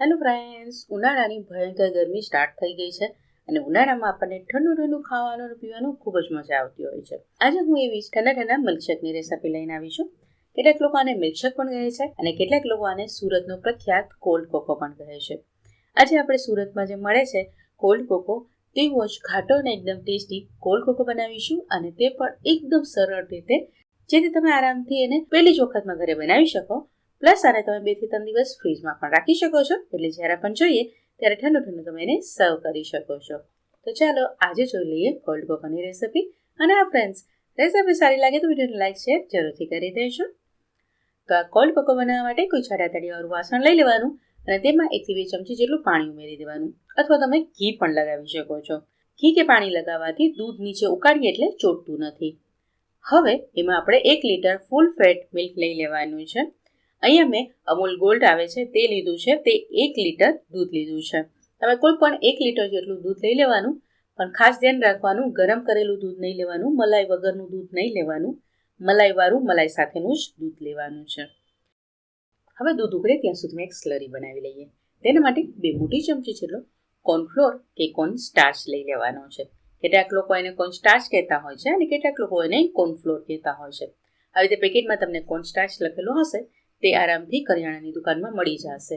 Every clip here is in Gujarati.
હેલો ફ્રેન્ડ્સ ઉનાળાની ભયંકર ગરમી સ્ટાર્ટ થઈ ગઈ છે અને ઉનાળામાં આપણને ઠંડુ ઠંડુ ખાવાનું પીવાનું ખૂબ જ મજા આવતી હોય છે. આજે હું એવી ઠંડા ઠંડા મિલ્કશેકની રેસીપી લઈને આવી છું. કેટલાક લોકો આને મિલ્કશેક પણ કહે છે અને કેટલાક લોકો આને સુરતનો પ્રખ્યાત કોલ્ડ કોકો પણ કહે છે. આજે આપણે સુરતમાં જે મળે છે કોલ્ડ કોકો તેવો જ ઘાટો અને એકદમ ટેસ્ટી કોલ્ડ કોકો બનાવીશું અને તે પણ એકદમ સરળ રીતે, જેથી તમે આરામથી એને પહેલી જ વખતમાં ઘરે બનાવી શકો. પ્લસ આને તમે બેથી ત્રણ દિવસ ફ્રીજમાં પણ રાખી શકો છો. એટલે જ્યારે પણ જોઈએ, ત્યારે ઠંડુ ઠંડુ તમે એને સર્વ કરી શકો છો. તો ચાલો, આજે જોઈ લઈએ કોલ્ડ કોકોની રેસિપી અને આ ફ્રેન્ડ્સ રેસિપી સારી લાગે તો વિડીયોને લાઈક શેર જરૂરથી કરી દેજો. તો આ કોલ્ડ કોકો બનાવવા માટે કોઈ છાડા તળિયાવાળું વાસણ લઈ લેવાનું અને તેમાં એકથી બે ચમચી જેટલું પાણી ઉમેરી દેવાનું. અથવા તમે ઘી પણ લગાવી શકો છો. ઘી કે પાણી લગાવવાથી દૂધ નીચે ઉકાળીએ એટલે ચોટતું નથી. હવે એમાં આપણે એક લીટર ફૂલ ફેટ મિલ્ક લઈ લેવાનું છે. અહીંયા મેં અમૂલ ગોલ્ડ આવે છે તે લીધું છે, તે એક લીટર દૂધ લીધું છે. તમે કોઈ પણ એક લીટર જેટલું દૂધ લઈ લેવાનું, પણ ખાસ ધ્યાન રાખવાનું, ગરમ કરેલું દૂધ નહીં લેવાનું, મલાઈ વગરનું દૂધ નહીં લેવાનું, મલાઈવાળું મલાઈ સાથેનું જ દૂધ લેવાનું છે. હવે દૂધ ઉકળે ત્યાં સુધી મેં એક સ્લરી બનાવી લઈએ. તેના માટે બે મોટી ચમચી જેટલો કોર્નફ્લોર કે કોર્ન સ્ટાર્ચ લઈ લેવાનો છે. કેટલાક લોકો એને કોર્ન સ્ટાર્ચ કહેતા હોય છે અને કેટલાક લોકો એને કોર્નફ્લોર કહેતા હોય છે. આવી રીતે પેકેટમાં તમને કોર્ન સ્ટાર્ચ લખેલો હશે તે આરામથી કરિયાણાની દુકાનમાં મળી જશે.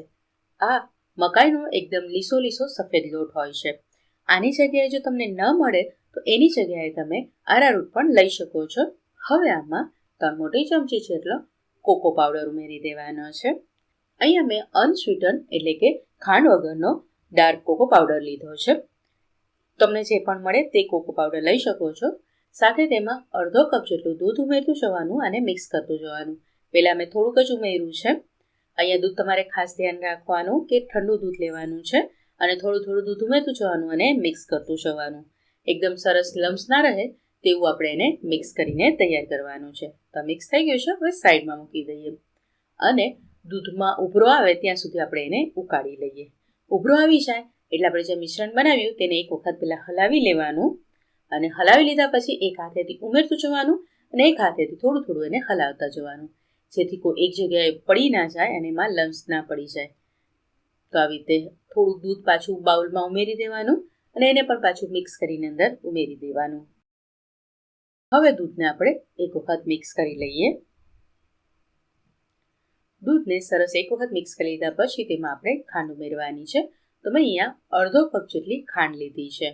આ મકાઈનો એકદમ લીસો લીસો સફેદ લોટ હોય છે. આની જગ્યાએ જો તમને ન મળે, તો એની જગ્યાએ તમે આરારૂટ પણ લઈ શકો છો. હવે આમાં ત્રણ મોટી ચમચી જેટલો કોકો પાવડર ઉમેરી દેવાનો છે. અહીંયા મેં અનસ્વીટન એટલે કે ખાંડ વગરનો ડાર્ક કોકો પાવડર લીધો છે. તમને જે પણ મળે તે કોકો પાવડર લઈ શકો છો. સાથે તેમાં અડધો કપ જેટલું દૂધ ઉમેરતું જવાનું અને મિક્સ કરતું જવાનું. પહેલાં મેં થોડુંક જ ઉમેર્યું છે. અહીંયા દૂધ તમારે ખાસ ધ્યાન રાખવાનું કે ઠંડુ દૂધ લેવાનું છે અને થોડું થોડું દૂધ ઉમેરતું જવાનું અને મિક્સ કરતું જવાનું. એકદમ સરસ લમ્સ ના રહે તેવું આપણે એને મિક્સ કરીને તૈયાર કરવાનું છે. તો મિક્સ થઈ ગયું છે. હવે સાઈડમાં મૂકી દઈએ. અને દૂધમાં ઉભરો આવે ત્યાં સુધી આપણે એને ઉકાળી લઈએ. ઉભરો આવી જાય એટલે આપણે જે મિશ્રણ બનાવ્યું તેને એક વખત પહેલાં હલાવી લેવાનું અને હલાવી લીધા પછી એક હાથેથી ઉમેરતું જવાનું અને એક હાથેથી થોડું થોડું એને હલાવતા જવાનું. જેથી કોઈ એક જગ્યાએ પડી ના જાય અને એમાં લમ્સ ના પડી જાય. તો આવી રીતે થોડુંક દૂધ પાછું બાઉલમાં ઉમેરી દેવાનું અને એને પણ પાછું મિક્સ કરીને અંદર ઉમેરી દેવાનું. હવે દૂધને આપણે એક વખત મિક્સ કરી લઈએ. દૂધને સરસ એક વખત મિક્સ કરી લીધા પછી તેમાં આપણે ખાંડ ઉમેરવાની છે. તો મેં અહીંયા અડધો કપ જેટલી ખાંડ લીધી છે.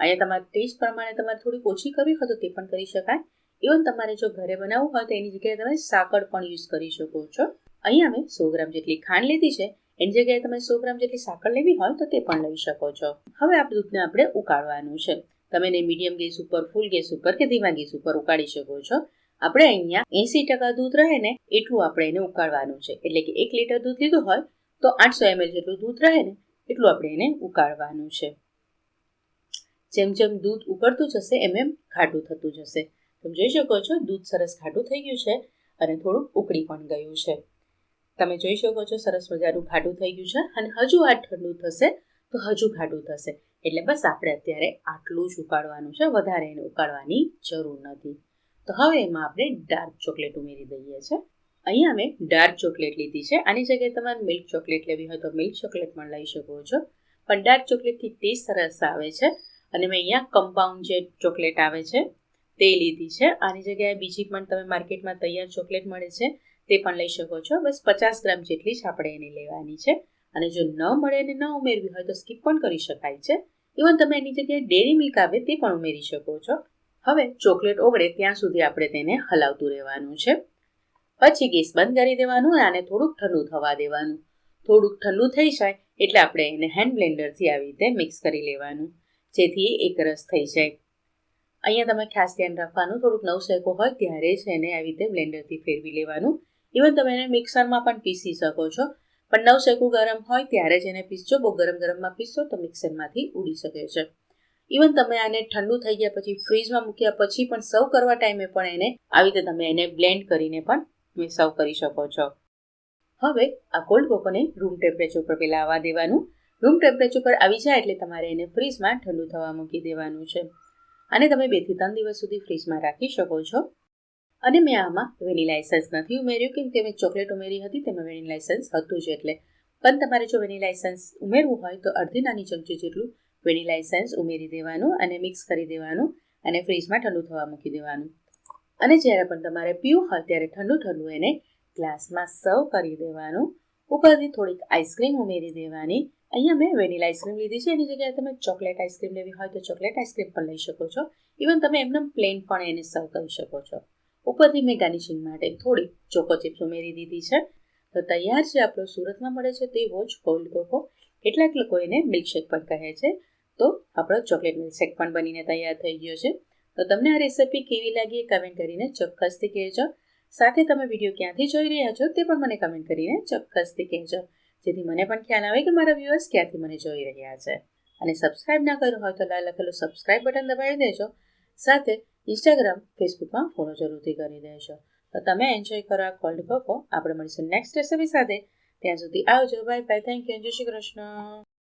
અહીંયા તમારા ટેસ્ટ પ્રમાણે તમારે થોડીક ઓછી કરવી હોય તો તે પણ કરી શકાય. ઇવન તમારે જો ઘરે બનાવવું હોય તો એની જગ્યાએ તમે સાકર પણ યુઝ કરી શકો છો. અહીંયા મેં સો ગ્રામ જેટલી ખાંડ લીધી છે. એની જગ્યાએ તમે સો ગ્રામ જેટલી સાકર લેવી હોય તો તે પણ લઈ શકો છો. હવે આ દૂધને આપણે ઉકાળવાનું છે. તમે એને મીડિયમ ગેસ ઉપર ફૂલ ગેસ ઉપર કે ધીમા ગેસ ઉપર ઉકાળી શકો છો. આપણે અહીંયા એંસી ટકા દૂધ રહે ને એટલું આપણે એને ઉકાળવાનું છે. એટલે કે એક લીટર દૂધ લીધું હોય તો આઠસો એમએલ જેટલું દૂધ રહે ને એટલું આપણે એને ઉકાળવાનું છે. જેમ જેમ દૂધ ઉકળતું જશે, એમ એમ ઘાટું થતું જશે. તમે જોઈ શકો છો, દૂધ સરસ ઘાટું થઈ ગયું છે અને થોડું ઉકળી પણ ગયું છે. તમે જોઈ શકો છો, સરસ મજાનું ઘાટું થઈ ગયું છે અને હજુ આ ઠંડુ થશે તો હજુ ઘાટું થશે. એટલે બસ આપણે અત્યારે આટલું જ ઉકાળવાનું છે, વધારે એને ઉકાળવાની જરૂર નથી. તો હવે એમાં આપણે ડાર્ક ચોકલેટ ઉમેરી દઈએ છીએ અહીંયા મેં ડાર્ક ચોકલેટ લીધી છે. આની જગ્યાએ તમારે મિલ્ક ચોકલેટ લેવી હોય તો મિલ્ક ચોકલેટ પણ લઈ શકો છો. પણ ડાર્ક ચોકલેટથી ટેસ્ટ સરસ આવે છે અને મેં અહીંયા કમ્પાઉન્ડ જે ચોકલેટ આવે છે તે લીધી છે. આની જગ્યાએ બીજી પણ તમે માર્કેટમાં તૈયાર ચોકલેટ મળે છે, તે પણ લઈ શકો છો. બસ પચાસ ગ્રામ જેટલી જ આપણે એને લેવાની છે. અને જો ન મળે અને ન ઉમેરવી હોય તો સ્કીપ પણ કરી શકાય છે. ઇવન તમે એની જગ્યાએ ડેરી મિલ્ક આવે તે પણ ઉમેરી શકો છો. હવે ચોકલેટ ઓગળે ત્યાં સુધી આપણે તેને હલાવતું રહેવાનું છે. પછી ગેસ બંધ કરી દેવાનું અને આને થોડુંક ઠંડુ થવા દેવાનું. થોડુંક ઠંડુ થઈ જાય એટલે આપણે એને હેન્ડ બ્લેન્ડરથી આવી રીતે મિક્સ કરી લેવાનું. જેથી એક રસ થઈ જાય. અહીંયા તમે ખાસ ધ્યાન રાખવાનું, થોડુંક નવ શેકો હોય ત્યારે જ એને આવી રીતે બ્લેન્ડરથી ફેરવી લેવાનું. ઇવન તમે એને મિક્સરમાં પણ પીસી શકો છો. પણ નવ શેકું ગરમ હોય ત્યારે જ એને પીસજો. બહુ ગરમ ગરમમાં પીસશો તો મિક્સરમાંથી ઉડી શકે છે. ઇવન તમે આને ઠંડુ થઈ ગયા પછી ફ્રીજમાં મૂક્યા પછી પણ સર્વ કરવા ટાઈમે પણ એને આવી રીતે તમે એને બ્લેન્ડ કરીને પણ તમે સર્વ કરી શકો છો. હવે આ કોલ્ડ કોકોને રૂમ ટેમ્પરેચર પર પહેલાં આવવા દેવાનું. રૂમ ટેમ્પરેચર પર આવી જાય એટલે તમારે એને ફ્રીજમાં ઠંડુ થવા મૂકી દેવાનું છે. અને તમે બેથી ત્રણ દિવસ સુધી ફ્રીજમાં રાખી શકો છો. અને મેં આમાં વેનીલા એસન્સ નથી ઉમેર્યું, કેમ કે મેં ચોકલેટ ઉમેરી હતી, તેમાં વેનીલા એસન્સ હતું જ એટલે. પણ તમારે જો વેનીલા એસન્સ ઉમેરવું હોય તો અડધી નાની ચમચી જેટલું વેનીલા એસન્સ ઉમેરી દેવાનું અને મિક્સ કરી દેવાનું અને ફ્રીજમાં ઠંડુ થવા મૂકી દેવાનું. અને જ્યારે પણ તમારે પીવું હોય ત્યારે ઠંડુ ઠંડુ એને ગ્લાસમાં સર્વ કરી દેવાનું. ઉપરથી થોડીક આઈસ્ક્રીમ ઉમેરી દેવાની. અહીંયા મેં વેનીલા આઈસ્ક્રીમ લીધી છે. એની જગ્યાએ તમે ચોકલેટ આઈસ્ક્રીમ લેવી હોય તો ચોકલેટ આઈસ્ક્રીમ પણ લઈ શકો છો. ઇવન તમે એમને પ્લેન પણ એને સર્વ કરી શકો છો. ઉપરથી મેં ગાર્નિશિંગ માટે થોડી ચોકો ચિપ્સ ઉમેરી દીધી છે. તો તૈયાર છે આપણો સુરતમાં મળે છે તેવો જ કોલ્ડ કોકો. કેટલાક લોકો એને મિલ્કશેક પણ કહે છે. તો આપણો ચોકલેટ મિલ્કશેક પણ બનીને તૈયાર થઈ ગયો છે. તો તમને આ રેસિપી કેવી લાગી એ કમેન્ટ કરીને ચોક્કસથી કહેજો. સાથે તમે વીડિયો ક્યાંથી જોઈ રહ્યા છો તે પણ મને કમેન્ટ કરીને ચોક્કસથી કહેજો. જેથી મને પણ ખ્યાલ આવે કે મારા વ્યૂઅર્સ ક્યાંથી મને જોઈ રહ્યા છે. અને સબસ્ક્રાઇબ ના કર્યું હોય તો લાલ લખેલું સબસ્ક્રાઇબ બટન દબાવી દેજો. સાથે ઇન્સ્ટાગ્રામ ફેસબુકમાં ફોલો જરૂરથી કરી દેજો. તો તમે એન્જોય કરો આ કોલ્ડ કોકો આપણે મળીશું નેક્સ્ટ રેસિપી સાથે. ત્યાં સુધી આવજો. બાય બાય થેન્ક યુ જય શ્રી કૃષ્ણ.